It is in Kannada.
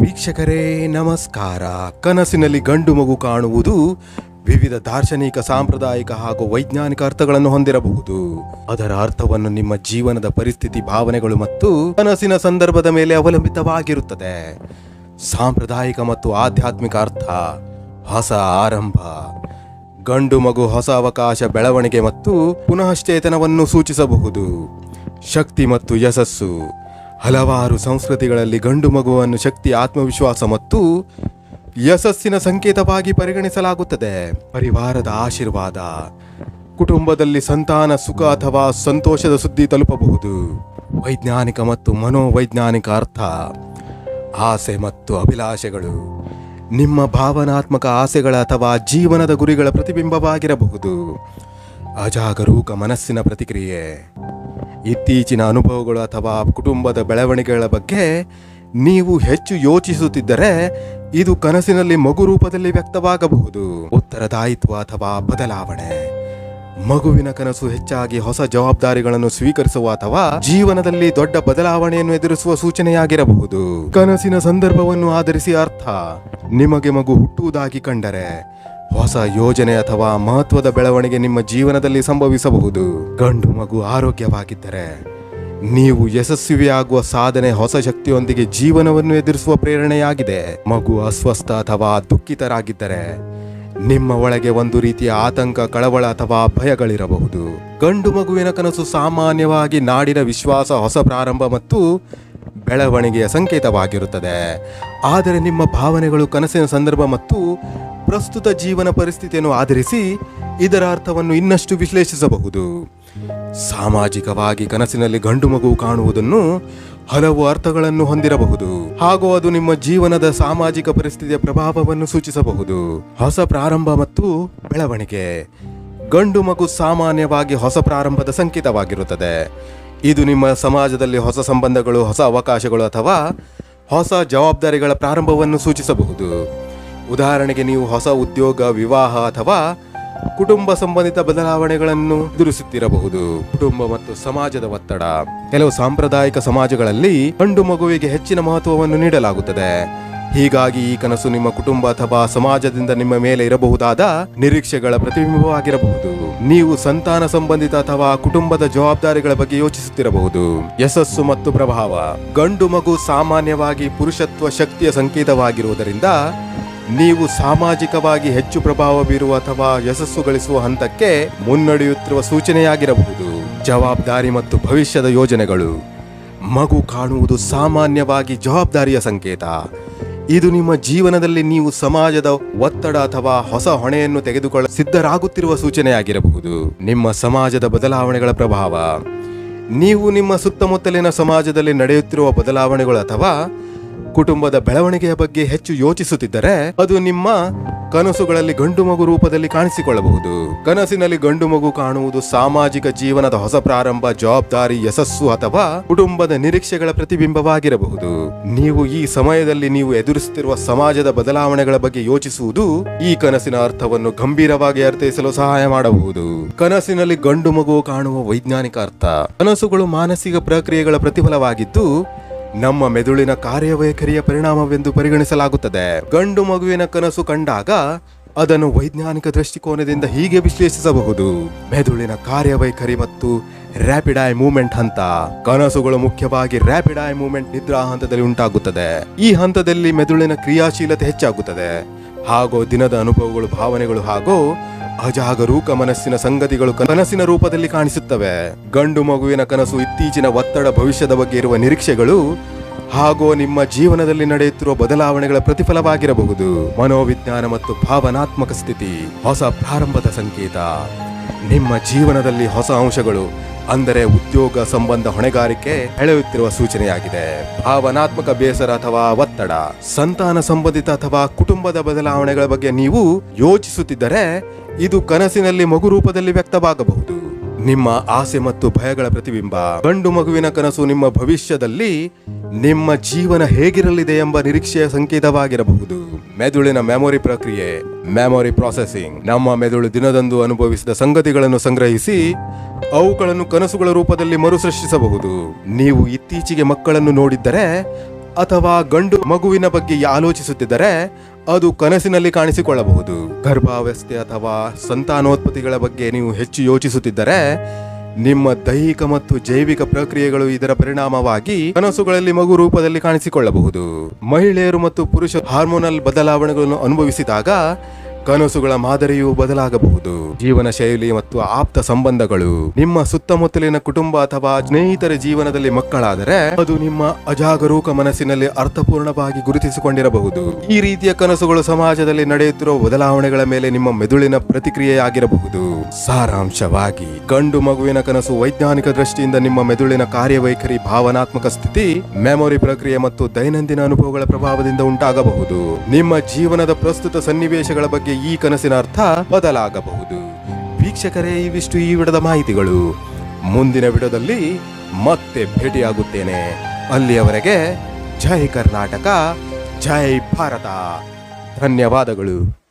ವೀಕ್ಷಕರೇ, ನಮಸ್ಕಾರ. ಕನಸಿನಲ್ಲಿ ಗಂಡು ಮಗು ಕಾಣುವುದು ವಿವಿಧ ದಾರ್ಶನಿಕ, ಸಾಂಪ್ರದಾಯಿಕ ಹಾಗೂ ವೈಜ್ಞಾನಿಕ ಅರ್ಥಗಳನ್ನು ಹೊಂದಿರಬಹುದು. ಅದರ ಅರ್ಥವನ್ನು ನಿಮ್ಮ ಜೀವನದ ಪರಿಸ್ಥಿತಿ, ಭಾವನೆಗಳು ಮತ್ತು ಕನಸಿನ ಸಂದರ್ಭದ ಮೇಲೆ ಅವಲಂಬಿತವಾಗಿರುತ್ತದೆ. ಸಾಂಪ್ರದಾಯಿಕ ಮತ್ತು ಆಧ್ಯಾತ್ಮಿಕ ಅರ್ಥ, ಹೊಸ ಆರಂಭ, ಗಂಡು ಮಗು ಹೊಸ ಅವಕಾಶ, ಬೆಳವಣಿಗೆ ಮತ್ತು ಪುನಃಶ್ಚೇತನವನ್ನು ಸೂಚಿಸಬಹುದು. ಶಕ್ತಿ ಮತ್ತು ಯಶಸ್ಸು ಹಲವಾರು ಸಂಸ್ಕೃತಿಗಳಲ್ಲಿ ಗಂಡು ಮಗುವನ್ನು ಶಕ್ತಿ, ಆತ್ಮವಿಶ್ವಾಸ ಮತ್ತು ಯಶಸ್ಸಿನ ಸಂಕೇತವಾಗಿ ಪರಿಗಣಿಸಲಾಗುತ್ತದೆ. ಪರಿವಾರದ ಆಶೀರ್ವಾದ. ಕುಟುಂಬದಲ್ಲಿ ಸಂತಾನ, ಸುಖ ಅಥವಾ ಸಂತೋಷದ ಸುದ್ದಿ ತಲುಪಬಹುದು. ವೈಜ್ಞಾನಿಕ ಮತ್ತು ಮನೋವೈಜ್ಞಾನಿಕ ಅರ್ಥ, ಆಸೆ ಮತ್ತು ಅಭಿಲಾಷೆಗಳು ನಿಮ್ಮ ಭಾವನಾತ್ಮಕ ಆಸೆಗಳ ಅಥವಾ ಜೀವನದ ಗುರಿಗಳ ಪ್ರತಿಬಿಂಬವಾಗಿರಬಹುದು. ಅಜಾಗರೂಕ ಮನಸ್ಸಿನ ಪ್ರತಿಕ್ರಿಯೆ. ಇತ್ತೀಚಿನ ಅನುಭವಗಳು ಅಥವಾ ಕುಟುಂಬದ ಬೆಳವಣಿಗೆಗಳ ಬಗ್ಗೆ ನೀವು ಹೆಚ್ಚು ಯೋಚಿಸುತ್ತಿದ್ದರೆ ಇದು ಕನಸಿನಲ್ಲಿ ಮಗು ರೂಪದಲ್ಲಿ ವ್ಯಕ್ತವಾಗಬಹುದು. ಉತ್ತರದಾಯಿತ್ವ ಅಥವಾ ಬದಲಾವಣೆ. ಮಗುವಿನ ಕನಸು ಹೆಚ್ಚಾಗಿ ಹೊಸ ಜವಾಬ್ದಾರಿಗಳನ್ನು ಸ್ವೀಕರಿಸುವ ಅಥವಾ ಜೀವನದಲ್ಲಿ ದೊಡ್ಡ ಬದಲಾವಣೆಯನ್ನು ಎದುರಿಸುವ ಸೂಚನೆಯಾಗಿರಬಹುದು. ಕನಸಿನ ಸಂದರ್ಭವನ್ನು ಆಧರಿಸಿ ಅರ್ಥ. ನಿಮಗೆ ಮಗು ಹುಟ್ಟುವುದಾಗಿ ಕಂಡರೆ ಹೊಸ ಯೋಜನೆ ಅಥವಾ ಮಹತ್ವದ ಬೆಳವಣಿಗೆ ನಿಮ್ಮ ಜೀವನದಲ್ಲಿ ಸಂಭವಿಸಬಹುದು. ಗಂಡು ಮಗು ಆರೋಗ್ಯವಾಗಿದ್ದರೆ ನೀವು ಯಶಸ್ವಿಯಾಗುವ ಸಾಧನೆ ಹೊಸ ಶಕ್ತಿಯೊಂದಿಗೆ ಜೀವನವನ್ನು ಎದುರಿಸುವ ಪ್ರೇರಣೆಯಾಗಿದೆ. ಮಗು ಅಸ್ವಸ್ಥ ಅಥವಾ ದುಃಖಿತರಾಗಿದ್ದರೆ ನಿಮ್ಮ ಒಳಗೆ ಒಂದು ರೀತಿಯ ಆತಂಕ, ಕಳವಳ ಅಥವಾ ಭಯಗಳಿರಬಹುದು. ಗಂಡು ಮಗುವಿನ ಕನಸು ಸಾಮಾನ್ಯವಾಗಿ ನಾಡಿನ ವಿಶ್ವಾಸ, ಹೊಸ ಪ್ರಾರಂಭ ಮತ್ತು ಬೆಳವಣಿಗೆಯ ಸಂಕೇತವಾಗಿರುತ್ತದೆ. ಆದರೆ ನಿಮ್ಮ ಭಾವನೆಗಳು ಕನಸಿನ ಸಂದರ್ಭ ಮತ್ತು ಪ್ರಸ್ತುತ ಜೀವನ ಪರಿಸ್ಥಿತಿಯನ್ನು ಆಧರಿಸಿ ಇದರ ಅರ್ಥವನ್ನು ಇನ್ನಷ್ಟು ವಿಶ್ಲೇಷಿಸಬಹುದು. ಸಾಮಾಜಿಕವಾಗಿ ಕನಸಿನಲ್ಲಿ ಗಂಡು ಮಗು ಕಾಣುವುದನ್ನು ಹಲವು ಅರ್ಥಗಳನ್ನು ಹೊಂದಿರಬಹುದು. ಹಾಗೂ ಅದು ನಿಮ್ಮ ಜೀವನದ ಸಾಮಾಜಿಕ ಪರಿಸ್ಥಿತಿಯ ಪ್ರಭಾವವನ್ನು ಸೂಚಿಸಬಹುದು. ಹೊಸ ಪ್ರಾರಂಭ ಮತ್ತು ಬೆಳವಣಿಗೆ. ಗಂಡು ಮಗು ಸಾಮಾನ್ಯವಾಗಿ ಹೊಸ ಪ್ರಾರಂಭದ ಸಂಕೇತವಾಗಿರುತ್ತದೆ. ಇದು ನಿಮ್ಮ ಸಮಾಜದಲ್ಲಿ ಹೊಸ ಸಂಬಂಧಗಳು, ಹೊಸ ಅವಕಾಶಗಳು ಅಥವಾ ಹೊಸ ಜವಾಬ್ದಾರಿಗಳ ಪ್ರಾರಂಭವನ್ನು ಸೂಚಿಸಬಹುದು. ಉದಾಹರಣೆಗೆ ನೀವು ಹೊಸ ಉದ್ಯೋಗ, ವಿವಾಹ ಅಥವಾ ಕುಟುಂಬ ಸಂಬಂಧಿತ ಬದಲಾವಣೆಗಳನ್ನು ಎದುರಿಸುತ್ತಿರಬಹುದು. ಕುಟುಂಬ ಮತ್ತು ಸಮಾಜದ ಒತ್ತಡ. ಕೆಲವು ಸಾಂಪ್ರದಾಯಿಕ ಸಮಾಜಗಳಲ್ಲಿ ಗಂಡು ಮಗುವಿಗೆ ಹೆಚ್ಚಿನ ಮಹತ್ವವನ್ನು ನೀಡಲಾಗುತ್ತದೆ. ಹೀಗಾಗಿ ಈ ಕನಸು ನಿಮ್ಮ ಕುಟುಂಬ ಅಥವಾ ಸಮಾಜದಿಂದ ನಿಮ್ಮ ಮೇಲೆ ಇರಬಹುದಾದ ನಿರೀಕ್ಷೆಗಳ ಪ್ರತಿಬಿಂಬವಾಗಿರಬಹುದು. ನೀವು ಸಂತಾನ ಸಂಬಂಧಿತ ಅಥವಾ ಕುಟುಂಬದ ಜವಾಬ್ದಾರಿಗಳ ಬಗ್ಗೆ ಯೋಚಿಸುತ್ತಿರಬಹುದು. ಯಶಸ್ಸು ಮತ್ತು ಪ್ರಭಾವ. ಗಂಡು ಮಗು ಸಾಮಾನ್ಯವಾಗಿ ಪುರುಷತ್ವ ಶಕ್ತಿಯ ಸಂಕೇತವಾಗಿರುವುದರಿಂದ ನೀವು ಸಾಮಾಜಿಕವಾಗಿ ಹೆಚ್ಚು ಪ್ರಭಾವ ಬೀರುವ ಅಥವಾ ಯಶಸ್ಸು ಗಳಿಸುವ ಹಂತಕ್ಕೆ ಮುನ್ನಡೆಯುತ್ತಿರುವ ಸೂಚನೆಯಾಗಿರಬಹುದು. ಜವಾಬ್ದಾರಿ ಮತ್ತು ಭವಿಷ್ಯದ ಯೋಜನೆಗಳು. ಮಗು ಕಾಣುವುದು ಸಾಮಾನ್ಯವಾಗಿ ಜವಾಬ್ದಾರಿಯ ಸಂಕೇತ. ಇದು ನಿಮ್ಮ ಜೀವನದಲ್ಲಿ ನೀವು ಸಮಾಜದ ಒತ್ತಡ ಅಥವಾ ಹೊಸ ಹೊಣೆಯನ್ನು ತೆಗೆದುಕೊಳ್ಳ ಸಿದ್ಧರಾಗುತ್ತಿರುವ ಸೂಚನೆಯಾಗಿರಬಹುದು. ನಿಮ್ಮ ಸಮಾಜದ ಬದಲಾವಣೆಗಳ ಪ್ರಭಾವ. ನೀವು ನಿಮ್ಮ ಸುತ್ತಮುತ್ತಲಿನ ಸಮಾಜದಲ್ಲಿ ನಡೆಯುತ್ತಿರುವ ಬದಲಾವಣೆಗಳು ಅಥವಾ ಕುಟುಂಬದ ಬೆಳವಣಿಗೆಯ ಬಗ್ಗೆ ಹೆಚ್ಚು ಯೋಚಿಸುತ್ತಿದ್ದರೆ ಅದು ನಿಮ್ಮ ಕನಸುಗಳಲ್ಲಿ ಗಂಡು ಮಗು ರೂಪದಲ್ಲಿ ಕಾಣಿಸಿಕೊಳ್ಳಬಹುದು. ಕನಸಿನಲ್ಲಿ ಗಂಡು ಮಗು ಕಾಣುವುದು ಸಾಮಾಜಿಕ ಜೀವನದ ಹೊಸ ಪ್ರಾರಂಭ, ಜವಾಬ್ದಾರಿ, ಯಶಸ್ಸು ಅಥವಾ ಕುಟುಂಬದ ನಿರೀಕ್ಷೆಗಳ ಪ್ರತಿಬಿಂಬವಾಗಿರಬಹುದು. ನೀವು ಈ ಸಮಯದಲ್ಲಿ ನೀವು ಎದುರಿಸುತ್ತಿರುವ ಸಮಾಜದ ಬದಲಾವಣೆಗಳ ಬಗ್ಗೆ ಯೋಚಿಸುವುದು ಈ ಕನಸಿನ ಅರ್ಥವನ್ನು ಗಂಭೀರವಾಗಿ ಅರ್ಥೈಸಲು ಸಹಾಯ ಮಾಡಬಹುದು. ಕನಸಿನಲ್ಲಿ ಗಂಡು ಮಗು ಕಾಣುವ ವೈಜ್ಞಾನಿಕ ಅರ್ಥ, ಕನಸುಗಳು ಮಾನಸಿಕ ಪ್ರಕ್ರಿಯೆಗಳ ಪ್ರತಿಫಲವಾಗಿದ್ದು ನಮ್ಮ ಮೆದುಳಿನ ಕಾರ್ಯವೈಖರಿಯ ಪರಿಣಾಮವೆಂದು ಪರಿಗಣಿಸಲಾಗುತ್ತದೆ. ಗಂಡು ಮಗುವಿನ ಕನಸು ಕಂಡಾಗ ಅದನ್ನು ವೈಜ್ಞಾನಿಕ ದೃಷ್ಟಿಕೋನದಿಂದ ಹೀಗೆ ವಿಶ್ಲೇಷಿಸಬಹುದು. ಮೆದುಳಿನ ಕಾರ್ಯವೈಖರಿ ಮತ್ತು ರ್ಯಾಪಿಡ್ ಐ ಮೂವ್ಮೆಂಟ್ ಹಂತ. ಕನಸುಗಳು ಮುಖ್ಯವಾಗಿ ರ್ಯಾಪಿಡ್ ಐ ಮೂವ್ಮೆಂಟ್ ನಿದ್ರಾ ಹಂತದಲ್ಲಿ ಉಂಟಾಗುತ್ತದೆ. ಈ ಹಂತದಲ್ಲಿ ಮೆದುಳಿನ ಕ್ರಿಯಾಶೀಲತೆ ಹೆಚ್ಚಾಗುತ್ತದೆ. ಹಾಗೂ ದಿನದ ಅನುಭವಗಳು, ಭಾವನೆಗಳು ಹಾಗೂ ಅಜಾಗರೂಕ ಮನಸ್ಸಿನ ಸಂಗತಿಗಳು ಕನಸಿನ ರೂಪದಲ್ಲಿ ಕಾಣಿಸುತ್ತವೆ. ಗಂಡು ಮಗುವಿನ ಕನಸು ಇತ್ತೀಚಿನ ಒತ್ತಡ ಭವಿಷ್ಯದ ಬಗ್ಗೆ ಇರುವ ನಿರೀಕ್ಷೆಗಳು ಹಾಗೂ ನಿಮ್ಮ ಜೀವನದಲ್ಲಿ ನಡೆಯುತ್ತಿರುವ ಬದಲಾವಣೆಗಳ ಪ್ರತಿಫಲವಾಗಿರಬಹುದು. ಮನೋವಿಜ್ಞಾನ ಮತ್ತು ಭಾವನಾತ್ಮಕ ಸ್ಥಿತಿ, ಹೊಸ ಪ್ರಾರಂಭದ ಸಂಕೇತ, ನಿಮ್ಮ ಜೀವನದಲ್ಲಿ ಹೊಸ ಅಂಶಗಳು ಅಂದರೆ ಉದ್ಯೋಗ ಸಂಬಂಧ ಹೊಣೆಗಾರಿಕೆ ಎಳೆಯುತ್ತಿರುವ ಸೂಚನೆಯಾಗಿದೆ. ಭಾವನಾತ್ಮಕ ಬೇಸರ ಅಥವಾ ಒತ್ತಡ, ಸಂತಾನ ಸಂಬಂಧಿತ ಅಥವಾ ಕುಟುಂಬದ ಬದಲಾವಣೆಗಳ ಬಗ್ಗೆ ನೀವು ಯೋಚಿಸುತ್ತಿದ್ದರೆ ಇದು ಕನಸಿನಲ್ಲಿ ಮಗು ರೂಪದಲ್ಲಿ ವ್ಯಕ್ತವಾಗಬಹುದು. ನಿಮ್ಮ ಆಸೆ ಮತ್ತು ಭಯಗಳ ಪ್ರತಿಬಿಂಬ, ಗಂಡು ಮಗುವಿನ ಕನಸು ನಿಮ್ಮ ಭವಿಷ್ಯದಲ್ಲಿ ನಿಮ್ಮ ಜೀವನ ಹೇಗಿರಲಿದೆ ಎಂಬ ನಿರೀಕ್ಷೆಯ ಸಂಕೇತವಾಗಿರಬಹುದು. ಮೆದುಳಿನ ಮೆಮೊರಿ ಪ್ರಕ್ರಿಯೆ ಮೆಮೊರಿ ಪ್ರಾಸೆಸಿಂಗ್ ನಮ್ಮ ಮೆದುಳು ದಿನದಂದು ಅನುಭವಿಸಿದ ಸಂಗತಿಗಳನ್ನು ಸಂಗ್ರಹಿಸಿ, ಅವುಗಳನ್ನು ಕನಸುಗಳ ರೂಪದಲ್ಲಿ ಮರುಸೃಷ್ಟಿಸಬಹುದು. ನೀವು ಇತ್ತೀಚೆಗೆ ಮಕ್ಕಳನ್ನು ನೋಡಿದ್ದರೆ, ಅಥವಾ ಗಂಡು ಮಗುವಿನ ಬಗ್ಗೆ ಆಲೋಚಿಸುತ್ತಿದ್ದರೆ, ಅದು ಕನಸಿನಲ್ಲಿ ಕಾಣಿಸಿಕೊಳ್ಳಬಹುದು. ಗರ್ಭಾವಸ್ಥೆ ಅಥವಾ ಸಂತಾನೋತ್ಪತ್ತಿಗಳ ಬಗ್ಗೆ ನೀವು ಹೆಚ್ಚು ಯೋಚಿಸುತ್ತಿದ್ದರೆ ನಿಮ್ಮ ದೈಹಿಕ ಮತ್ತು ಜೈವಿಕ ಪ್ರಕ್ರಿಯೆಗಳು ಇದರ ಪರಿಣಾಮವಾಗಿ ಕನಸುಗಳಲ್ಲಿ ಮಗು ರೂಪದಲ್ಲಿ ಕಾಣಿಸಿಕೊಳ್ಳಬಹುದು. ಮಹಿಳೆಯರು ಮತ್ತು ಪುರುಷ ಹಾರ್ಮೋನಲ್ ಬದಲಾವಣೆಗಳನ್ನು ಅನುಭವಿಸಿದಾಗ ಕನಸುಗಳ ಮಾದರಿಯು ಬದಲಾಗಬಹುದು. ಜೀವನ ಶೈಲಿ ಮತ್ತು ಆಪ್ತ ಸಂಬಂಧಗಳು. ನಿಮ್ಮ ಸುತ್ತಮುತ್ತಲಿನ ಕುಟುಂಬ ಅಥವಾ ಸ್ನೇಹಿತರ ಜೀವನದಲ್ಲಿ ಮಕ್ಕಳಾದರೆ, ಅದು ನಿಮ್ಮ ಅಜಾಗರೂಕ ಮನಸ್ಸಿನಲ್ಲಿ ಅರ್ಥಪೂರ್ಣವಾಗಿ ಗುರುತಿಸಿಕೊಂಡಿರಬಹುದು. ಈ ರೀತಿಯ ಕನಸುಗಳು ಸಮಾಜದಲ್ಲಿ ನಡೆಯುತ್ತಿರುವ ಬದಲಾವಣೆಗಳ ಮೇಲೆ ನಿಮ್ಮ ಮೆದುಳಿನ ಪ್ರತಿಕ್ರಿಯೆಯಾಗಿರಬಹುದು. ಸಾರಾಂಶವಾಗಿ ಗಂಡು ಮಗುವಿನ ಕನಸು ವೈಜ್ಞಾನಿಕ ದೃಷ್ಟಿಯಿಂದ ನಿಮ್ಮ ಮೆದುಳಿನ ಕಾರ್ಯವೈಖರಿ, ಭಾವನಾತ್ಮಕ ಸ್ಥಿತಿ, ಮೆಮೊರಿ ಪ್ರಕ್ರಿಯೆ ಮತ್ತು ದೈನಂದಿನ ಅನುಭವಗಳ ಪ್ರಭಾವದಿಂದ ಉಂಟಾಗಬಹುದು. ನಿಮ್ಮ ಜೀವನದ ಪ್ರಸ್ತುತ ಸನ್ನಿವೇಶಗಳ ಬಗ್ಗೆ ಈ ಕನಸಿನ ಅರ್ಥ ಬದಲಾಗಬಹುದು. ವೀಕ್ಷಕರೇ, ಇವಿಷ್ಟು ಈ ವಿಡದ ಮಾಹಿತಿಗಳು. ಮುಂದಿನ ವಿಡದಲ್ಲಿ ಮತ್ತೆ ಭೇಟಿಯಾಗುತ್ತೇನೆ. ಅಲ್ಲಿಯವರೆಗೆ ಜೈ ಕರ್ನಾಟಕ, ಜೈ ಭಾರತ. ಧನ್ಯವಾದಗಳು.